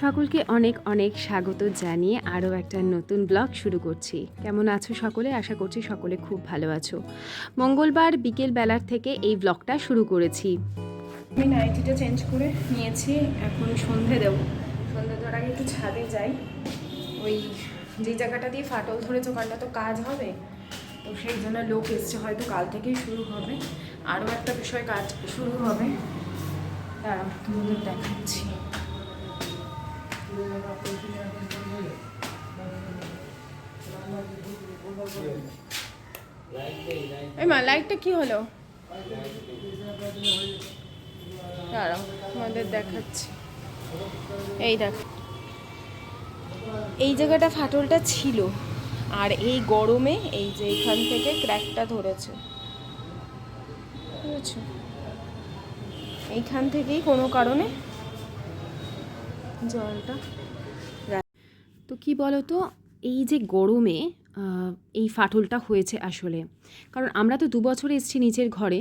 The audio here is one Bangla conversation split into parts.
সকলকে অনেক অনেক স্বাগত জানিয়ে আরও একটা নতুন ব্লগ শুরু করছি। কেমন আছো সকলে? আশা করছি সকলে খুব ভালো আছো। মঙ্গলবার বিকেল বেলার থেকে এই ব্লগটা শুরু করেছি। আমি নাইটিটা চেঞ্জ করে নিয়েছি, এখন সন্ধে দেবো। সন্ধে দেওয়ার আগে একটু ছাদে যাই। ওই যে জায়গাটা দিয়ে ফাটল ধরেছে ওখানটা তো কাজ হবে। তো সেই জন্য লোক এসছে, হয়তো কাল থেকেই শুরু হবে। আরও একটা বিষয় কাজ শুরু হবে। দাঁড়াও তোমাদের দেখাচ্ছি। এই মা লাইটটা কি হলো? দাঁড়াও, তোমাদের দেখাচ্ছি। এই দেখ। এই জায়গাটা ফাটলটা ছিল, আর এই গরমে এই যে এখান থেকে ক্র্যাকটা ধরেছে। এইখান থেকেই কোনো কারণে জলটা। তো কি বলো তো এই যে গরমে এই ফাটলটা হয়েছে আসলে। কারণ আমরা তো দু বছর এসেছি নিচের ঘরে,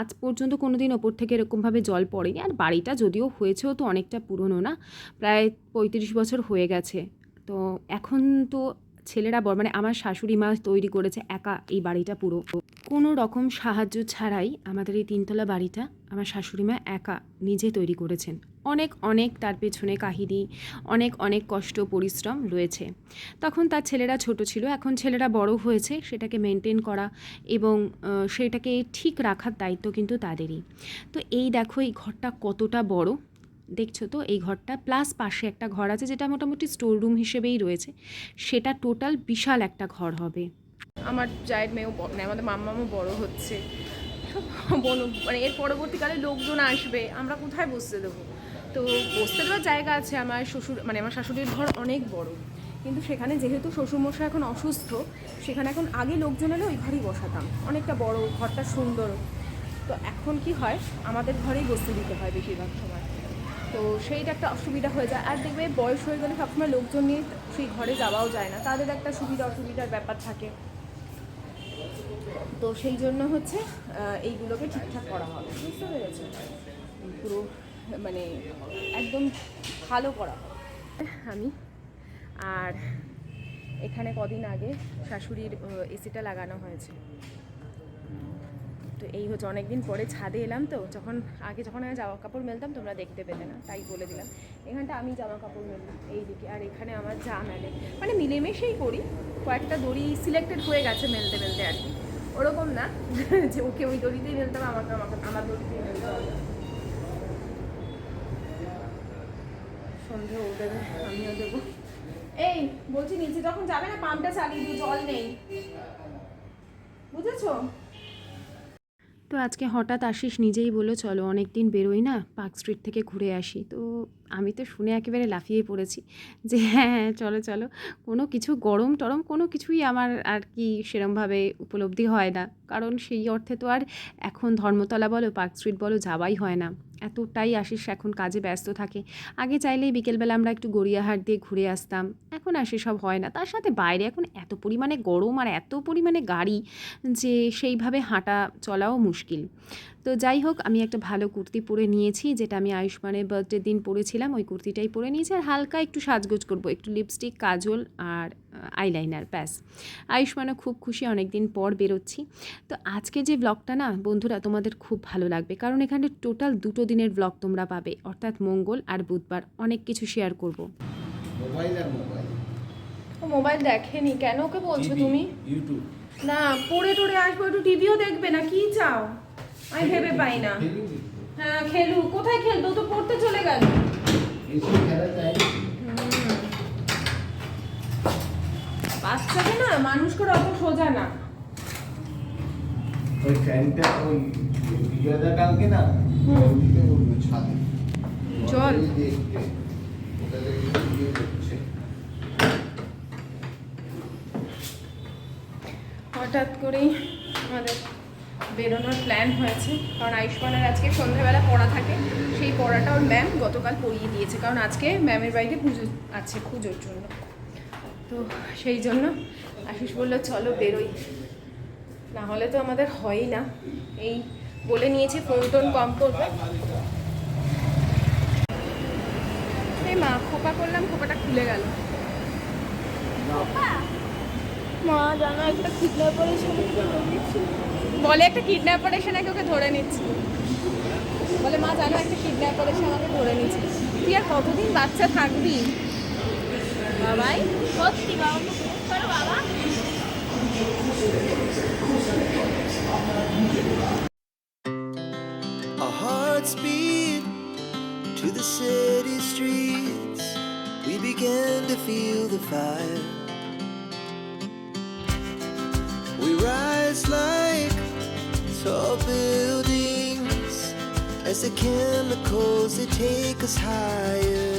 আজ পর্যন্ত কোনো দিন ওপর থেকে এরকমভাবে জল পড়েনি। আর বাড়িটা যদিও হয়েছেও তো অনেকটা পুরনো না, প্রায় পঁয়ত্রিশ বছর হয়ে গেছে। তো এখন তো ছেলেরা বড় মানে আমার শাশুড়ি মা তৈরি করেছে একা এই বাড়িটা পুরো। কোনো রকম সাহায্য ছাড়াই আমাদের এই তিনতলা বাড়িটা আমার শাশুড়ি মা একা নিজে তৈরি করেছেন। অনেক অনেক তার পেছনে কাহিনী, অনেক অনেক কষ্ট, পরিশ্রম রয়েছে। তখন তার ছেলেরা ছোট ছিল, এখন ছেলেরা বড় হয়েছে, সেটাকে মেনটেন করা এবং সেটাকে ঠিক রাখার দায়িত্ব কিন্তু তাদেরই। তো এই দেখো, এই ঘরটা কতটা বড়, দেখছ তো? এই ঘরটা প্লাস পাশে একটা ঘর আছে, যেটা মোটামুটি স্টোর রুম হিসেবেই রয়েছে। সেটা টোটাল বিশাল একটা ঘর হবে। আমার জায়ের মেয়েও মানে আমাদের মাম্মামও বড় হচ্ছে। সব বনো মানে এর পরবর্তীকালে লোকজন আসবে, আমরা কোথায় বসতে দেবো? তো বসতে দেওয়ার জায়গা আছে আমার শ্বশুর মানে আমার শাশুড়ির ঘর অনেক বড়। কিন্তু সেখানে যেহেতু শ্বশুরমশাই এখন অসুস্থ, সেখানে এখন আগে লোকজন এলে ওই ঘরেই বসাতাম। অনেকটা বড়, ঘরটা সুন্দর। তো এখন কি হয়, আমাদের ঘরেই বসতে দিতে হয় বেশিরভাগ সময়। তো সেইটা একটা অসুবিধা হয়ে যায়। আর দেখবে বয়স হয়ে গেলে সবসময় লোকজন নিয়ে সেই ঘরে যাওয়াও যায় না। তাদের একটা সুবিধা অসুবিধার ব্যাপার থাকে। তো সেই জন্য হচ্ছে এইগুলোকে ঠিকঠাক করা হবে। বুঝতে পেরেছ? পুরো মানে একদম ভালো করা আমি আর এখানে কদিন আগে শাশুড়ির এসিটা লাগানো হয়েছে। তো এই হচ্ছে অনেক দিন পরে ছাদে এলাম তো, যখন আগে যখন আমি জামা কাপড় মেলতাম তোমরা দেখতে পেলে না, তাই বলে দিলাম। এখানটা আমি জামা কাপড় মেলি এইদিকে আর এখানে আমার যা মেলে মানে মিলেমিশেই করি, কয়েকটা দড়ি সিলেক্টেড হয়ে গেছে মেলতে মেলতে আর কি। ওরকম না যে ওকে ওই দড়িতেই মেলতাম, আমাকে আমাকে আমার দড়িতেই মেলতে হবে। সন্ধেও দেবে আমিও দেবো। এই, বলছি নিচে যখন যাবে না, পাম্পটা চালিয়ে জল নেই। বুঝেছ? তো আজকে হঠাৎ আশিস নিজেই বলো চলো অনেক দিন বেরোই না, পার্ক স্ট্রিট থেকে ঘুরে আসি। তো আমি তো শুনে একেবারে লাফিয়ে পড়েছি যে হ্যাঁ হ্যাঁ চলো চলো। কোনো কিছু গরম টরম, কোনো কিছুই আমার আর কি সেরমভাবে উপলব্ধি হয় না। কারণ সেই অর্থে তো আর এখন ধর্মতলা বলো, পার্ক স্ট্রিট বলো, যাওয়াই হয় না। এতটাই আশিস এখন কাজে ব্যস্ত থাকে। আগে চাইলেই বিকেলবেলা আমরা একটু গড়িয়াহাট দিয়ে ঘুরে আসতাম। এখন আর সেসব হয় না। তার সাথে বাইরে এখন এত পরিমাণে গরম আর এত পরিমাণে গাড়ি যে সেইভাবে হাঁটা চলাও মুশকিল। তো যাই হোক, আমি একটা ভালো কুর্তি পরে নিয়েছি, যেটা আমি আয়ুষ্মানের বার্থডের দিন পরেছিলাম। ওই কুর্তিটাই পরে নিয়েছি আর হালকা একটু সাজগোজ করব। একটু লিপস্টিক কাজল আর আইলাইনার ব্যাস। আয়ুষ্মানও খুব খুশি অনেক দিন পর বেরোচ্ছি। তো আজকে যে ব্লগটা না বন্ধুরা তোমাদের খুব ভালো লাগবে। কারণ এখানে টোটাল দুটো দিনের ব্লগ তোমরা পাবে। অর্থাৎ মঙ্গল আর বুধবার। অনেক কিছু শেয়ার করব। মোবাইল আর মোবাইল মোবাইল দেখেনি। কেন ওকে বলছো তুমি? ইউটিউব না পড়ে টড়ে আসব একটু টিভিও দেখবে না কি চাও? আমি ভেবে পাই না। হ্যাঁ খেলু কোথায় খেলবে তো পড়তে চলে গেল এসব খেলা যায় না। বাচ্চাকে না মানুষ করে অত সোজা না। ওই ফ্যানটা ওই বিজয়দা কালকে না। ছাদে। জল? হঠাৎ করেই আমাদের বেরোনোর প্ল্যান হয়েছে। কারণ আয়ুষ্মানের আজকে সন্ধ্যাবেলা পড়া থাকে। সেই পড়াটা ওর ম্যাম গতকাল পড়িয়ে দিয়েছে। কারণ আজকে ম্যামের বাড়িতে পুজো আছে পুজোর জন্য। তো সেই জন্য আশিস বলল চলো বেরোই। না হলে তো আমাদের হয়ই না। এই বলে নিয়েছি ফোন টোন কম করবে। এই মা খোপা করলাম খোপাটা খুলে গেল। মা জানো একটা কিডন্যাপার বলে একটা কিডন্যাপার এসে ওকে ধরে নিচ্ছে। বলে মা জানো একটা কিডন্যাপার এসে আমাকে ধরে নিচ্ছে। তুই আর কতদিন বাচ্চা থাকবি? বাবাই সত্যি বাবা ফোন করো বাবা Our hearts beat to the city streets. We began to feel the fire. We rise like tall buildings as the chemicals they take us higher.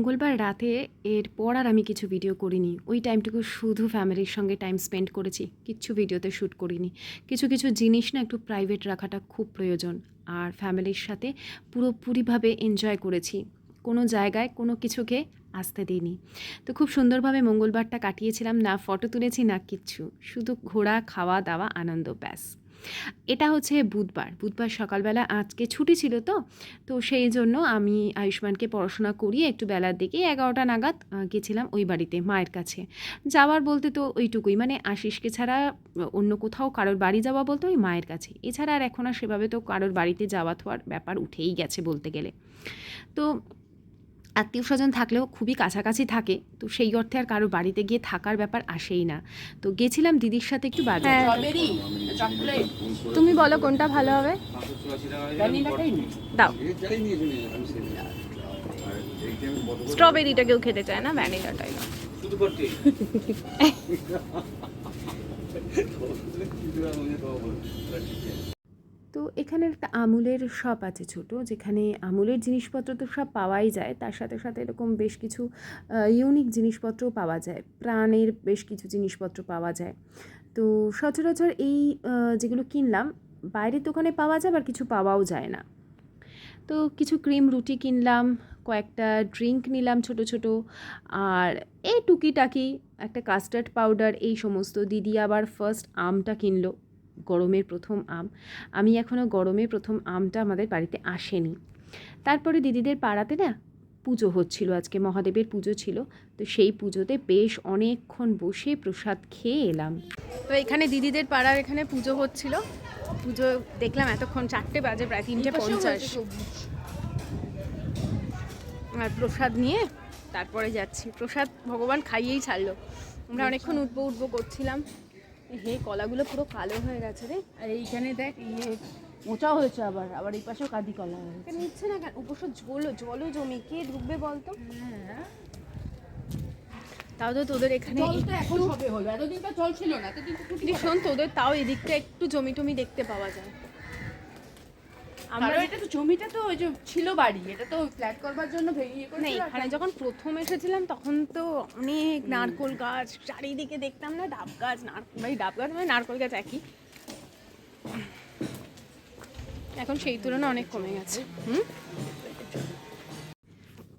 মঙ্গলবার রাতে এরপর আর আমি কিছু ভিডিও করিনি। ওই টাইমটুকু শুধু ফ্যামিলির সঙ্গে টাইম স্পেন্ড করেছি। কিচ্ছু ভিডিওতে শ্যুট করিনি। কিছু কিছু জিনিস না একটু প্রাইভেট রাখাটা খুব প্রয়োজন। আর ফ্যামিলির সাথে পুরোপুরিভাবে এনজয় করেছি। কোনো জায়গায় কোনো কিছুকে আসতে দিইনি। তো খুব সুন্দরভাবে মঙ্গলবারটা কাটিয়েছিলাম। না ফটো তুলেছি, না কিচ্ছু শুধু ঘোরা খাওয়া দাওয়া আনন্দ, ব্যাস। এটা হচ্ছে বুধবার। বুধবার সকালবেলা আজকে ছুটি ছিল তো তো সেই জন্য আমি আয়ুষ্মানকে পড়াশোনা করিয়ে একটু বেলার দিকে এগারোটা নাগাদ গেছিলাম ওই বাড়িতে মায়ের কাছে। যাওয়ার বলতে তো ওইটুকুই মানে আশিসকে ছাড়া অন্য কোথাও কারোর বাড়ি যাওয়া বলতে ওই মায়ের কাছে। এছাড়া আর এখন আর সেভাবে তো কারোর বাড়িতে যাওয়া থাওয়ার ব্যাপার উঠেই গেছে বলতে গেলে। তো আত্মীয় স্বজন থাকলেও খুবই কাছাকাছি থাকে তো সেই অর্থে আর কারও বাড়িতে গিয়ে থাকার ব্যাপার আসেই না। তো গেছিলাম দিদির সাথে একটু বাজার। তুমি বলো কোনটা ভালো হবে? দাও। স্ট্রবেরিটা কেউ খেতে চায় না ভ্যানিলাটাই। দাও তো এখানে একটা আমুলের শপ আছে ছোট, যেখানে আমুলের জিনিসপত্র তো সব পাওয়াই যায়। তার সাথে সাথে এরকম বেশ কিছু ইউনিক জিনিসপত্রও পাওয়া যায়। প্রাণের বেশ কিছু জিনিসপত্র পাওয়া যায়। তো সচরাচর এই যেগুলো কিনলাম, বাইরের দোকানে পাওয়া যায় আবার কিছু পাওয়াও যায় না। তো কিছু ক্রিম রুটি কিনলাম, কয়েকটা ড্রিঙ্ক নিলাম ছোট ছোট। আর এই টুকিটাকি, একটা কাস্টার্ড পাউডার এই সমস্ত। দিদি আবার ফার্স্ট আমটা কিনলো। গরমের প্রথম আম। আমি এখনও গরমের প্রথম আমটা আমাদের বাড়িতে আসেনি। তারপরে দিদিদের পাড়াতে না পুজো হচ্ছিল আজকে মহাদেবের পুজো ছিল। তো সেই পুজোতে বেশ অনেকক্ষণ বসে প্রসাদ খেয়ে এলাম। তো এখানে দিদিদের পাড়ার এখানে পুজো হচ্ছিল। পুজো দেখলাম এতক্ষণ চারটে বাজে প্রায় তিনটে পঞ্চাশ। আর প্রসাদ নিয়ে তারপরে যাচ্ছি। প্রসাদ ভগবান খাইয়েই ছাড়লো। আমরা অনেকক্ষণ উঠবো উঠবো করছিলাম। হে কলাগুলো পুরো কালো হয়ে গেছে রে। আর এইখানে দেখ ইয়ে মোচা হয়েছে আবার আবার এই পাশেও কাঁদি কলা হয়েছে। নিচ্ছে না কেন? উপর জলও জলও জমি কে ঢুকবে বলতো? তাও তো তোদের এখানে এখন হবে হলো এতদিন তো জল ছিল না এতদিন তো শোন তোদের তাও এদিকটা একটু জমি টমি দেখতে পাওয়া যায়। আমরা এটা তো জমিটা তো ওই যে ছিল বাড়ি এটা তো ফ্ল্যাট করবার জন্য ভেঙে না এখানে যখন প্রথম এসেছিলাম তখন তো অনেক নারকোল গাছ চারিদিকে দেখতাম না ডাব গাছ নারকোল ভাই ডাব গাছ মানে নারকোল গাছ একই। এখন সেই তুলনায় অনেক কমে গেছে। হুম?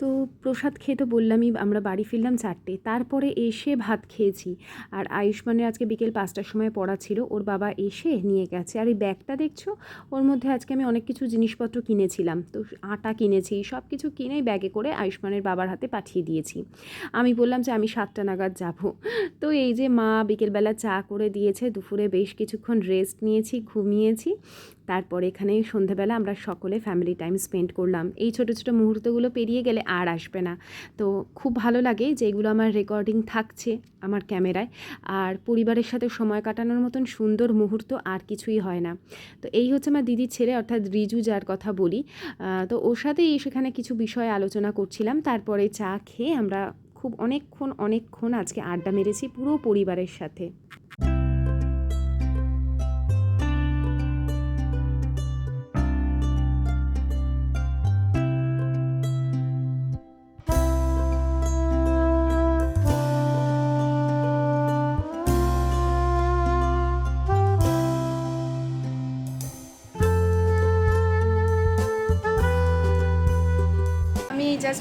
তো প্রসাদ খেয়ে তো বললামই, আমরা বাড়ি ফিরলাম চারটে। তারপরে এসে ভাত খেয়েছি। আর আয়ুষ্মানের আজকে বিকেল পাঁচটার সময় পড়া ছিল, ওর বাবা এসে নিয়ে গেছে। আর এই ব্যাগটা দেখছ? ওর মধ্যে আজকে আমি অনেক কিছু জিনিসপত্র কিনেছিলাম। তো আটা কিনেছি সব কিছু কিনে ব্যাগে করে আয়ুষ্মানের বাবার হাতে পাঠিয়ে দিয়েছি। আমি বললাম যে আমি সাতটা নাগাদ যাব। তো এই যে মা বিকেলবেলা চা করে দিয়েছে, দুপুরে বেশ কিছুক্ষণ রেস্ট নিয়েছি, ঘুমিয়েছি। তারপরে এখানে সন্ধেবেলা আমরা সকলে ফ্যামিলি টাইম স্পেন্ড করলাম। এই ছোটো ছোটো মুহূর্তগুলো পেরিয়ে গেলে আর আসবে না। তো খুব ভালো লাগে যে এগুলো আমার রেকর্ডিং থাকছে আমার ক্যামেরায়। আর পরিবারের সাথে সময় কাটানোর মতন সুন্দর মুহূর্ত আর কিছুই হয় না। তো এই হচ্ছে আমার দিদির ছেলে, অর্থাৎ রিজু যার কথা বলি। তো ওর সাথেই সেখানে কিছু বিষয় আলোচনা করছিলাম। তারপরে চা খেয়ে আমরা খুব অনেকক্ষণ অনেকক্ষণ আজকে আড্ডা মেরেছি পুরো পরিবারের সাথে।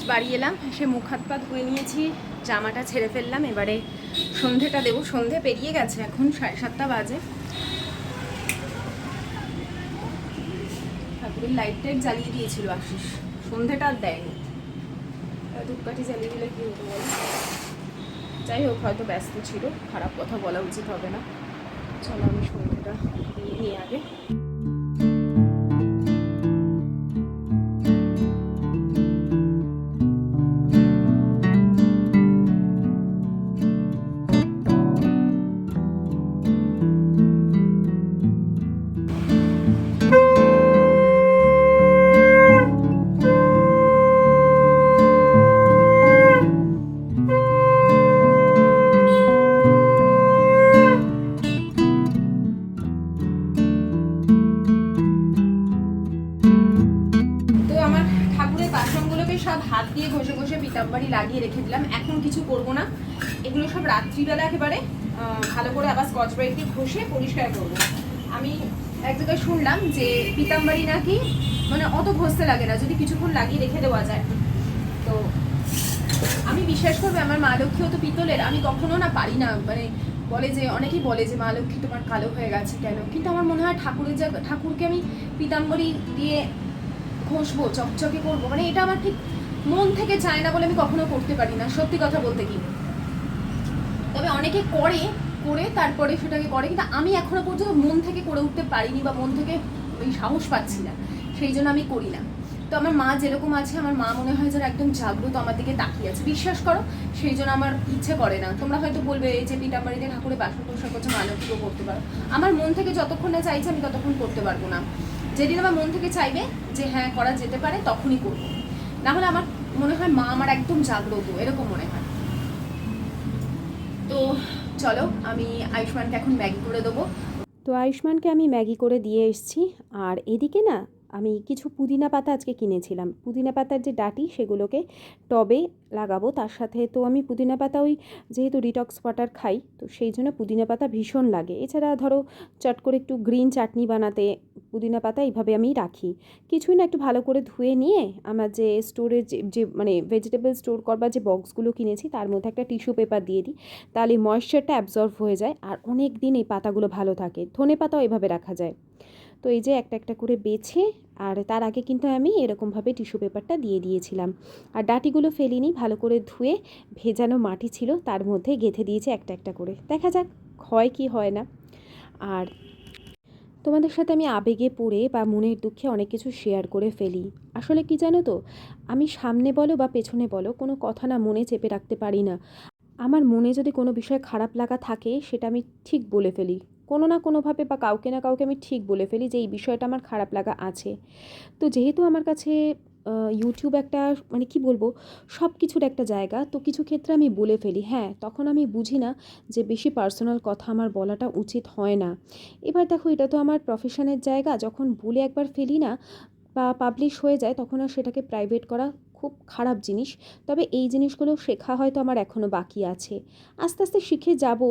জাস্ট বাড়ি এলাম সে মুখ হাত পা ধুয়ে নিয়েছি, জামাটা ছেড়ে ফেললাম, এবারে সন্ধেটা দেবো। সন্ধে পেরিয়ে গেছে, এখন সাড়ে সাতটা বাজে। ঠাকুরের লাইট টাইট জ্বালিয়ে দিয়েছিল আশিস। সন্ধেটা আর দেয়নি। ধূপকাঠি জ্বালিয়ে দিলে কি হতো বলো? যাই হোক, হয়তো ব্যস্ত ছিল, খারাপ কথা বলা উচিত হবে না। চলো আমি সন্ধেটা নিই আগে। হাত দিয়ে ঘষে ঘষে পিতাম্বারি লাগিয়ে রেখে দিলাম। এখন কিছু করব না। এগুলো সব রাত্রিবেলা একেবারে ভালো করে আবার স্কচ ব্রাইট দিয়ে ঘষে পরিষ্কার করব। আমি এক জায়গায় শুনলাম যে পিতাম্বারি নাকি মানে অত ঘষতে লাগে না, যদি কিছুক্ষণ লাগিয়ে রেখে দেওয়া যায়। তো আমি বিশ্বাস করবে, আমার মা লক্ষ্মীও তো পিতলের, আমি কখনো না পারি না। মানে বলে যে, অনেকেই বলে যে, মা লক্ষ্মী, তোমার কালো হয়ে গেছে কেন? কিন্তু আমার মনে হয় ঠাকুরের জায়গা, ঠাকুরকে আমি পিতাম্বরী দিয়ে ঘষবো, চকচকে করব। মানে এটা আমার ঠিক মন থেকে চায় না বলে আমি কখনো করতে পারি না, সত্যি কথা বলতে কি তবে অনেকে করে করে, তারপরে সেটাকে করে, কিন্তু আমি এখনও পর্যন্ত মন থেকে করে উঠতে পারিনি বা মন থেকে ওই সাহস পাচ্ছি না, সেই জন্য আমি করি না। তো আমার মা যেরকম আছে, আমার মা মনে হয় যেন একদম জাগ্রত আমার দিকে তাকিয়ে আছে। বিশ্বাস করো, সেই জন্য আমার ইচ্ছে করে না। তোমরা হয়তো বলবে, এই যে পিতাম্বাড়িতে ঠাকুরের বাসন পোষণ করছে মানবকেও করতে পারো? আমার মন থেকে যতক্ষণ না চাইছে, আমি ততক্ষণ করতে পারব না। যেদিন আমার মন থেকে চাইবে যে হ্যাঁ করা যেতে পারে, তখনই করব। না হলে আমার মনে হয় মা আমার একদম জাগ্রত, এরকম মনে হয়। তো চলো, আমি আয়ুষ্মানকে এখন ম্যাগি করে দেবো। তো আয়ুষ্মানকে আমি ম্যাগি করে দিয়ে এসেছি, আর এদিকে না আমি কিছু পুদিনা পাতা আজকে কিনেছিলাম। পুদিনা পাতার যে ডাটি, সেগুলোকে টবে লাগাবো। তার সাথে তো আমি পুদিনা পাতা ওই যেহেতু ডিটক্স ওয়াটার খাই, তো সেই জন্য পুদিনা পাতা ভীষণ লাগে। এছাড়া ধরো চট করে একটু গ্রিন চাটনি বানাতে পুদিনা পাতা এইভাবে আমি রাখি। কিছুই না একটু ভালো করে ধুয়ে নিয়ে আমার যে স্টোরের যে মানে ভেজিটেবল স্টোর করবার যে বক্সগুলো কিনেছি, তার মধ্যে একটা টিস্যু পেপার দিয়ে দিই। তাহলে ময়েশ্চারটা অ্যাবজর্ভ হয়ে যায় আর অনেক দিন এই পাতাগুলো ভালো থাকে। ধনে পাতাও এভাবে রাখা যায়। তো এই যে একটা একটা করে বেছে, আর তার আগে কিন্তু আমি এরকমভাবে টিস্যু পেপারটা দিয়ে দিয়েছিলাম। আর ডাটিগুলো ফেলিনি, ভালো করে ধুয়ে ভেজানো মাটি ছিল, তার মধ্যে গেঁথে দিয়েছে একটা একটা করে। দেখা যাক, হয় কি হয় না। আর তোমাদের সাথে আমি আবেগে পড়ে বা মনের দুঃখে অনেক কিছু শেয়ার করে ফেলি। আসলে কি জানো তো? আমি সামনে বলো বা পেছনে বলো, কোনো কথা না মনে চেপে রাখতে পারি না। আমার মনে যদি কোনো বিষয় খারাপ লাগা থাকে, সেটা আমি ঠিক বলে ফেলি। কোনো না কোনোভাবে বা কাউকে না কাউকে আমি ঠিক বলে ফেলি যে এই বিষয়টা আমার খারাপ লাগা আছে। তো যেহেতু আমার কাছে ইউটিউব একটা মানে কি বলব সব কিছুর একটা জায়গা, তো কিছু ক্ষেত্রে আমি বলে ফেলি হ্যাঁ তখন আমি বুঝি না যে বেশি পার্সোনাল কথা আমার বলাটা উচিত হয় না। এবার দেখো, এটা তো আমার প্রফেশনের জায়গা, যখন বলে একবার ফেলি না বা পাবলিশ হয়ে যায়, তখন আর সেটাকে প্রাইভেট করা খুব খারাপ জিনিস। তবে এই জিনিসগুলো শেখা হয়তো আমার এখনও বাকি আছে। আস্তে আস্তে শিখে যাব।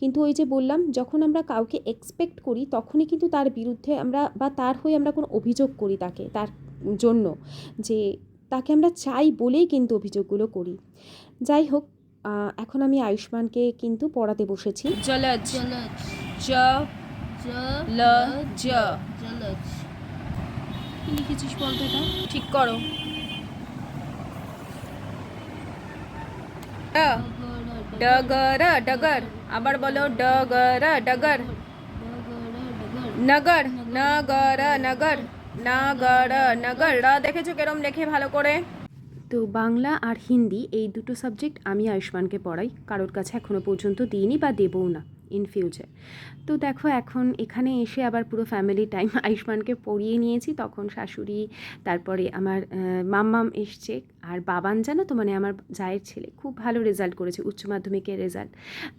কিন্তু ওই যে বললাম যখন আমরা কাউকে এক্সপেক্ট করি তখনই কিন্তু তার বিরুদ্ধে আমরা বা তার হয়ে আমরা কোনো অভিযোগ করি তাকে তার জন্য। যে তাকে আমরা চাই বলেই কিন্তু অভিযোগগুলো করি। যাই হোক এখন আমি আয়ুষ্মানকে কিন্তু পড়াতে বসেছি। জলজ। জলজ। জ জ ল জ জলজ। কি লিখেছিস বলতো এটা? ঠিক করো। ডগর ডগর। আবার বলো ডগর ডগর। নগর নগর। নগর নগর নগর। র দেখেছ কেরম লেখে ভালো করে? তো বাংলা আর হিন্দি এই দুটো সাবজেক্ট আমি আয়ুষ্মানকে পড়াই। কারোর কাছে এখনও পর্যন্ত দিইনি বা দেবও না। ইন ফিউচার তো দেখো, এখন এখানে এসে আবার পুরো ফ্যামিলি টাইম আয়ুষ্মানকে পড়িয়ে নিয়েছি। তখন শাশুড়ি, তারপরে আমার মাম্মাম এসছে। আর বাবান জানো তো মানে আমার জায়ের ছেলে, খুব ভালো রেজাল্ট করেছে, উচ্চ মাধ্যমিকের রেজাল্ট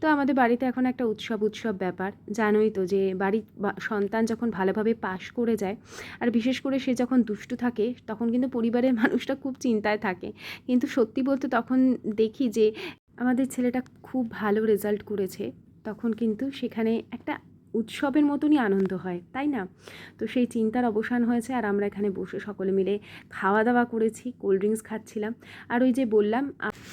তো আমাদের বাড়িতে এখন একটা উৎসব উৎসব ব্যাপার। জানোই তো যে বাড়ির সন্তান যখন ভালোভাবে পাশ করে যায়, আর বিশেষ করে সে যখন দুষ্টু থাকে, তখন কিন্তু পরিবারের মানুষটা খুব চিন্তায় থাকে। কিন্তু সত্যি বলতে তখন দেখি যে, আমাদের ছেলেটা খুব ভালো রেজাল্ট করেছে। তখন কিন্তু সেখানে একটা উৎসবের মতনই আনন্দ হয়, তাই না? তো সেই চিন্তার অবসান হয়েছে আর আমরা এখানে বসে সকলে মিলে খাওয়া দাওয়া করেছি কোল্ড ড্রিঙ্কস খাচ্ছিলাম। আর ওই যে বললাম,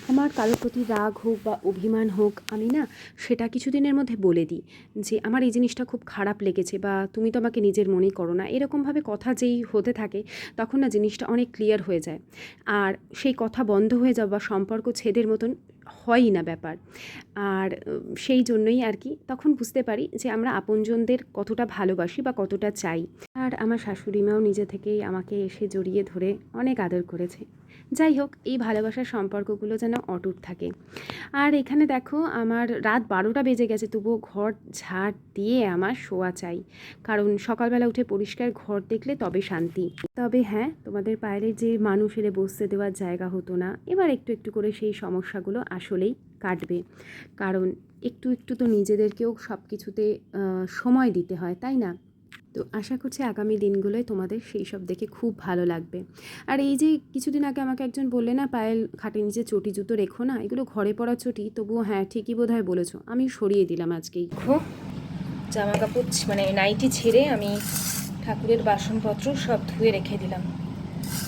আমার কারোর প্রতি রাগ হোক বা অভিমান হোক, আমি না সেটা কিছুদিনের মধ্যে বলে দিই যে, আমার এই জিনিসটা খুব খারাপ লেগেছে বা তুমি তো আমাকে নিজের মনেই করো না। এরকমভাবে কথা যেই হতে থাকে, তখন না জিনিসটা অনেক ক্লিয়ার হয়ে যায়। আর সেই কথা বন্ধ হয়ে যাওয়া বা সম্পর্ক ছেদের মতন হয়ই না ব্যাপার। আর সেই জন্যই আর কি তখন বুঝতে পারি যে আমরা আপনজনদের কতটা ভালোবাসি বা কতটা চাই। আর আমার শাশুড়ি মাও নিজে থেকেই আমাকে এসে জড়িয়ে ধরে অনেক আদর করেছে। যাই হোক, এই ভালোবাসার সম্পর্কগুলো যেন অটুট থাকে। আর এখানে দেখো, আমার রাত বারোটা বেজে গেছে, তবুও ঘর ঝাড় দিয়ে আমার শোয়া চাই। কারণ সকালবেলা উঠে পরিষ্কার ঘর দেখলে তবে শান্তি। তবে হ্যাঁ তোমাদের বাইরে যে মানুষ এলে বসতে দেওয়ার জায়গা হতো না। এবার একটু একটু করে সেই সমস্যাগুলো আসলেই কাটবে। কারণ একটু একটু তো নিজেদেরকেও সব কিছুতে সময় দিতে হয়, তাই না? তো আশা করছি আগামী দিনগুলোয় তোমাদের সেই সব দেখে খুব ভালো লাগবে। আর এই যে কিছুদিন আগে আমাকে একজন বললে না, পায়েল, খাটের নিচে চটি, জুতো রেখো না, এগুলো ঘরে পড়া চটি। তবুও হ্যাঁ ঠিকই বোধ হয় বলেছ, আমি সরিয়ে দিলাম আজকেই। দেখো জামা কাপড় মানে নাইটি ছেড়ে আমি ঠাকুরের বাসনপত্র সব ধুয়ে রেখে দিলাম।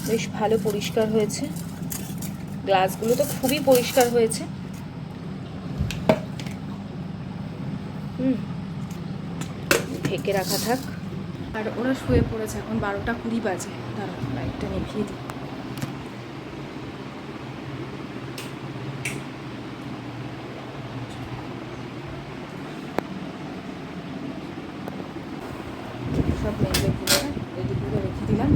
বেশ ভালো পরিষ্কার হয়েছে। গ্লাসগুলো তো খুবই পরিষ্কার হয়েছে হুম ঢেকে রাখা থাক। আর ওরা শুয়ে পড়েছে এখন বারোটা কুড়ি বাজে। দাঁড়াও লাইটটা নিভিয়ে দিই। সব রেখে দিলাম।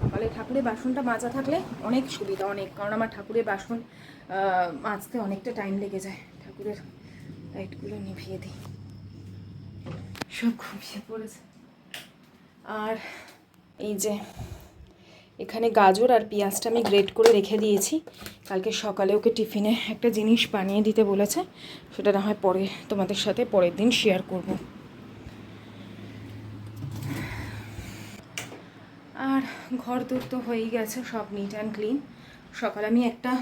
সকালে ঠাকুরের বাসনটা মাজা থাকলে অনেক সুবিধা, অনেক। কারণ আমার ঠাকুরের বাসন মাজতে অনেকটা টাইম লেগে যায়। ঠাকুরের লাইটগুলো নিভিয়ে দিই। সব ঘুমিয়ে পড়েছে। আর এই যে, এখানে গাজর আর পেঁয়াজটা আমি গ্রেট করে রেখে দিয়েছি। কালকে সকালে ওকে টিফিনে একটা জিনিস বানিয়ে দিতে বলেছে। সেটা না হয় পরে তোমাদের সাথে পরের দিন শেয়ার করব। আর ঘর দূর তো হয়েই গেছে, সব নিট অ্যান্ড ক্লিন সকালে আমি একটা,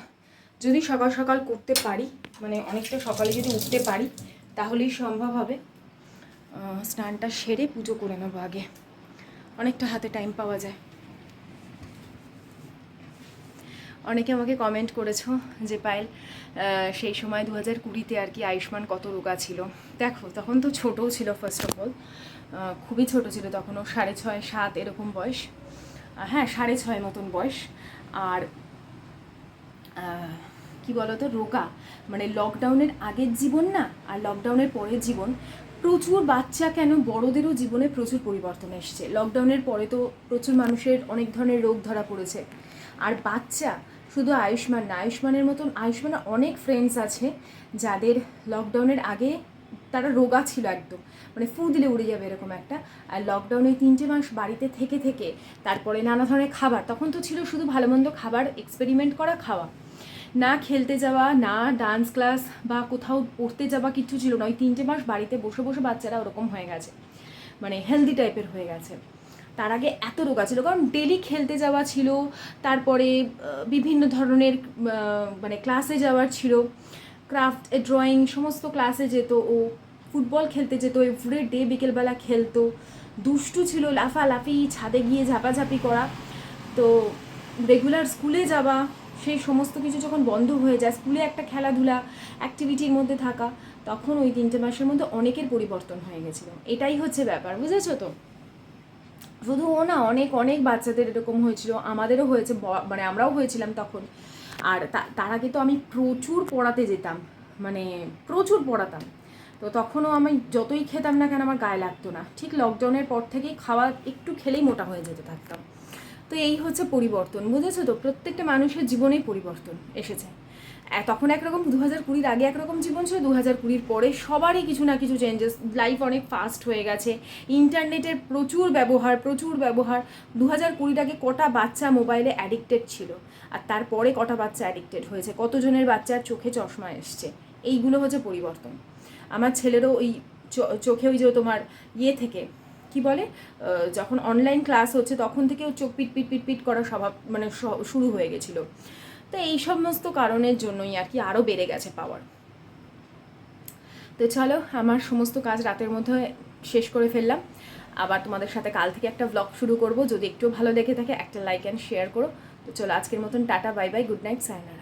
যদি সকাল সকাল করতে পারি মানে অনেকটা সকালে যদি উঠতে পারি, তাহলেই সম্ভব হবে। স্নানটা সেরে পুজো করে নেব আগে। অনেকটা হাতে টাইম পাওয়া যায়। অনেকে আমাকে কমেন্ট করেছ যে, পায়েল সেই সময় দু হাজার কুড়িতে আর কি আয়ুষ্মান কত রোগা ছিল। দেখো, তখন তো ছোটও ছিল ফার্স্ট অফ অল খুবই ছোট ছিল তখনও, সাড়ে ছয়, সাত এরকম বয়স। হ্যাঁ সাড়ে ছয় মতন বয়স। আর কি বলতো, রোগা। মানে লকডাউনের আগের জীবন না, আর লকডাউনের পরের জীবন প্রচুর বাচ্চা কেন বড়দেরও জীবনে প্রচুর পরিবর্তন এসছে? লকডাউনের পরে তো প্রচুর মানুষের অনেক ধরনের রোগ ধরা পড়েছে। আর বাচ্চা শুধু আয়ুষ্মান না, আয়ুষ্মানের মতন আয়ুষ্মানের অনেক ফ্রেন্ডস আছে যাদের লকডাউনের আগে তারা রোগা ছিল একদম। মানে ফু দিলে উড়ে যাবে এরকম একটা। আর লকডাউনে তিনটে মাস বাড়িতে থেকে থেকে তারপরে নানা ধরনের খাবার, তখন তো ছিল শুধু ভালো মন্দ খাবার এক্সপেরিমেন্ট করা, খাওয়া। না খেলতে যাওয়া, না ডান্স ক্লাস বা কোথাও পড়তে যাওয়া কিছু ছিল না। ওই তিনটে মাস বাড়িতে বসে বসে বাচ্চারা ওরকম হয়ে গেছে। মানে হেলদি টাইপের হয়ে গেছে। তার আগে এত রোগা ছিল কারণ ডেলি খেলতে যাওয়া ছিল, তারপরে বিভিন্ন ধরনের মানে ক্লাসে যাওয়ার ছিল। ক্রাফট ড্রয়িং সমস্ত ক্লাসে যেত ও। ফুটবল খেলতে যেত এভরি ডে বিকেলবেলা খেলতো। দুষ্টু ছিল, লাফালাফি, ছাদে গিয়ে ঝাপাঝাপি করা। তো রেগুলার স্কুলে যাওয়া সেই সমস্ত কিছু যখন বন্ধ হয়ে যায়, স্কুলে একটা খেলাধুলা অ্যাক্টিভিটির মধ্যে থাকা, তখন ওই তিনটে মাসের মধ্যে অনেকের পরিবর্তন হয়ে গেছিল। এটাই হচ্ছে ব্যাপার, বুঝেছ তো? শুধু ও না, অনেক অনেক বাচ্চাদের এরকম হয়েছিল, আমাদেরও হয়েছে মানে আমরাও হয়েছিলাম তখন। আর তার আগে তো আমি প্রচুর পড়াতে যেতাম মানে প্রচুর পড়াতাম। তো তখনও আমি যতই খেতাম না কেন, আমার গায়ে লাগতো না। ঠিক লকডাউনের পর থেকেই খাওয়া একটু খেলেই মোটা হয়ে যেতে থাকতাম। তো এই হচ্ছে পরিবর্তন, বুঝেছ তো? প্রত্যেকটা মানুষের জীবনেই পরিবর্তন এসেছে। তখন একরকম দু হাজার কুড়ির আগে একরকম জীবন ছিল দু হাজার কুড়ির পরে সবারই কিছু না কিছু চেঞ্জেস লাইফ অনেক ফাস্ট হয়ে গেছে ইন্টারনেটের প্রচুর ব্যবহার প্রচুর ব্যবহার। দু হাজার কুড়ির আগে কটা বাচ্চা মোবাইলে অ্যাডিক্টেড ছিল, আর তারপরে কটা বাচ্চা অ্যাডিক্টেড হয়েছে? কতজনের বাচ্চার চোখে চশমা এসছে? এইগুলো হচ্ছে পরিবর্তন। আমার ছেলেরও ওই চোখে ওই যে তোমার ইয়ে থেকে কি বলে? যখন অনলাইন ক্লাস হচ্ছে তখন থেকে চোখ পিট পিট পিট পিট করা স্বভাব মানে শুরু হয়ে গেছিল। তো এই সমস্ত কারণের জন্যই আর কি আরও বেড়ে গেছে পাওয়ার তো চলো, আমার সমস্ত কাজ রাতের মধ্যে শেষ করে ফেললাম। আবার তোমাদের সাথে কাল থেকে একটা ব্লগ শুরু করব। যদি একটু ভালো লেগে থাকে, একটা লাইক অ্যান্ড শেয়ার করো। তো চলো, আজকের মতন tata bye bye good night Sayna